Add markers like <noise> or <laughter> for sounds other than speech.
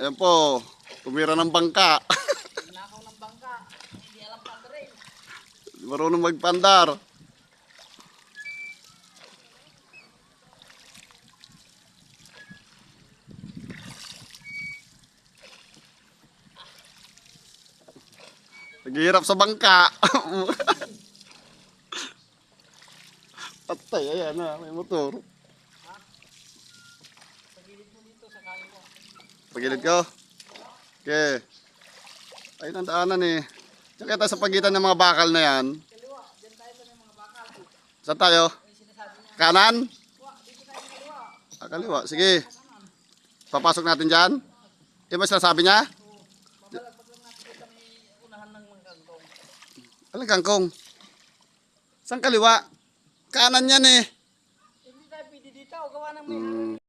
Ayan po, tumira ng bangka. Nakaw ng bangka. Hindi alam pa rin. Marunong magpandar. Naghihirap sa bangka. <laughs> Patay, ayan na, may motor. Sa gilid mo dito, sa mo. Pagilid ko. Okay. Ayun ang daanan eh. Diyan tayo sa pagitan ng mga bakal na yan. Saan tayo? Kanan? Ah, kaliwa. Sige. Papasok natin dyan. Yung ba sinasabi niya? Alang kangkong. Saan kaliwa? Kanan yan eh. Hindi tayo pwede dito. Gawa ng may